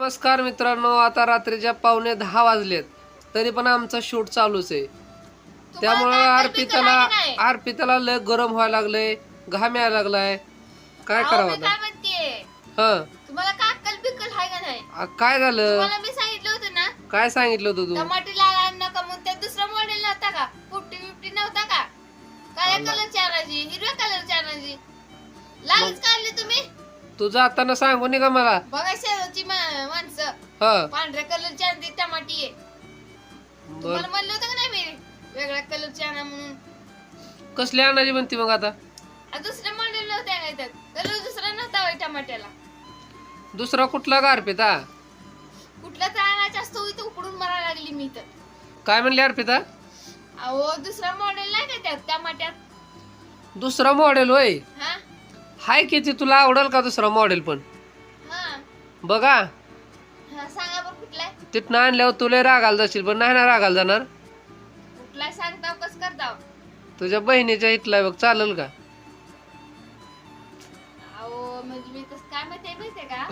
नमस्कार मित्रांनो आता रात्रीच्या पावणे दहा वाजलेत. तरी पण आमचा शूट चालूच आहे. त्यामुळं अर्पिताला अर्पिताला लय गरम व्हायला लागलंय घाम यायला लागलाय. काय करावं आता? हा. तुम्हाला का अक्कल बिक्कल हाय का नाही? आ, काय झालं? तुम्हाला मी सांगितलं होतं ना? काय सांगितलं होतं तू? टमाटे लागा नका मग ते दुसरा मॉडेल नव्हता का? पुट्टी बिपटी नव्हता का? काळ्या आला. कलरची आणायची हिरव्या कलरची आणायची. लालच काढली तुम्ही? तू जाताना सांगू नये का मला. बघा मा- माणसं. हा. पांढऱ्या कलरची आणली टमाटी आहे. बर. तुम्हाला म्हणलं होतं का नाही मी? वेगळ्या कलरची आणा म्हणून. कसली आणायची म्हणते मग आता? आ, दुसऱ्या मॉडेल नव्हत्या काय त्यात कलर दुसरा नव्हता होय टमाट्याला. दुसरा कुठला का अर्पिता कुठला तर आणायचा असतो इथं उकडून मारायला लागली मी तर. काय म्हणली अर्पिता? अहो दुसरा मॉडेल नाही का त्यात टमाट्यात? दुसरा मॉडेल होय? हा. हाय किती तुला आवडेल का दुसरा मॉडेल पण? बघा. हा सांगा बरं? तिथनं आणल्यावर तुला रागायला जाशील पण नाही ना रागायला जाणार? सांगताव कस करताव तुझ्या बहिणीच्या इथला आहे बघ चालेल का? अहो म्हणजे मी कसं काय माहिती माहितीये का?